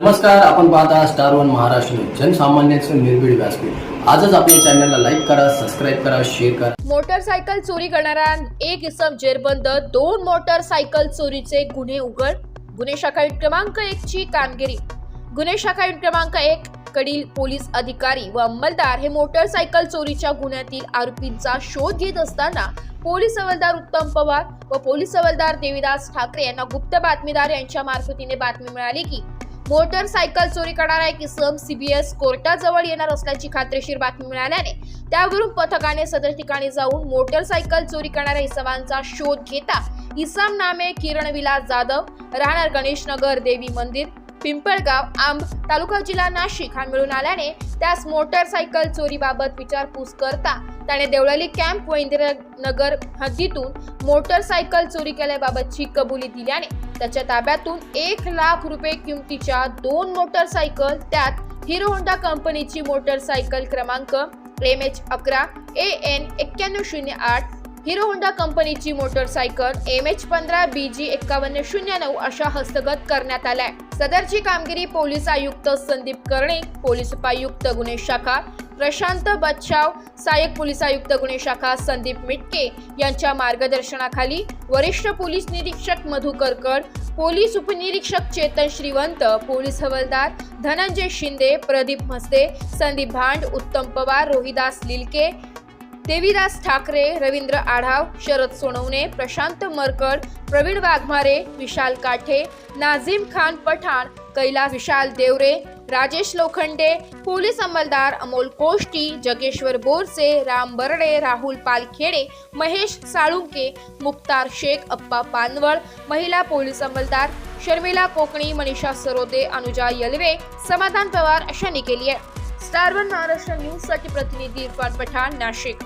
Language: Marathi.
नमस्कार आपण पाहता स्टार वन महाराष्ट्र जनसामान्यांचं निर्भीड व्यासपीठ. आजच आपल्या चॅनलला लाईक करा सबस्क्राईब करा शेअर करा. मोटरसायकल चोरी करणारा एक इसम जेरबंद दोन मोटरसायकल चोरीचे गुन्हे उघड. गुन्हे शाखा क्रमांक एक ची कामगिरी. गुन्हे शाखा क्रमांक एक कडील पोलीस अधिकारी व अंमलदार हे मोटरसायकल चोरीच्या गुन्ह्यातील आरोपींचा शोध घेत असताना पोलीस हवालदार उत्तम पवार व पोलीस हवालदार देवीदास ठाकरे यांना गुप्त बातमीदार यांच्या मार्फतीने बातमी मिळाली की मोटरसायकल चोरी करणारा एक इसम सीबीएस कोर्टाजवळ येणार असल्याची खात्रीशीर बातमी मिळाल्याने त्यावरून पथकाने सदर ठिकाणी जाऊन मोटरसायकल चोरी करणाऱ्या इसमांचा शोध घेता इसम नामे किरण विलास जाधव राहणार गणेशनगर देवी मंदिर पिंपळगाव आंब तालुका जिल्हा नाशिक हा मिळून आल्याने त्यास मोटरसायकल चोरीबाबत विचारपूस करता त्याने देवळाली कॅम्प व इंदिरानगर हद्दीतून मोटरसायकल चोरी केल्याबाबतची कबुली दिल्याने त्याच्या ताब्यातून एक लाख रुपये किमतीच्या दोन मोटरसायकल त्यात हिरो होंडा कंपनीची मोटरसायकल क्रमांक एम एच अकरा ए एन एक्क्याण्णव शून्य आठ हिरो होंडा कंपनीची मोटरसायकल एम एच पंधरा बी जी एक्कावन्न शून्य नऊ अशा हस्तगत करण्यात आल्या. सदरची कामगिरी पोलीस आयुक्त संदीप कर्णिक पोलीस उपायुक्त गुन्हे शाखा प्रशांत बच्छाव सहाय्यक पोलीस आयुक्त गुन्हे शाखा संदीप मिटके यांच्या मार्गदर्शनाखाली वरिष्ठ पोलीस निरीक्षक मधु करकड पोलीस उपनिरीक्षक चेतन श्रीवंत पोलीस हवालदार धनंजय शिंदे प्रदीप म्हस्ते संदीप भांड उत्तम पवार रोहिदास लिलके देवीदास ठाकरे रवींद्र आढाव शरद सोनवणे प्रशांत मरकड प्रवीण वाघमारे विशाल काठे नाझीम खान पठाण कैलास विशाल देवरे राजेश लोखंडे पोलीस अंमलदार अमोल कोष्टी जगेश्वर बोरसे राम बर्डे राहुल पालखेडे महेश साळुंके मुक्तार शेख अप्पा पानवळ महिला पोलीस अंमलदार शर्मिला कोकणी मनीषा सरोदे अनुजा यलवे समाधान पवार अशांनी केली आहे. स्टार वन महाराष्ट्र न्यूजसाठी प्रतिनिधी इरफान पठाण नाशिक.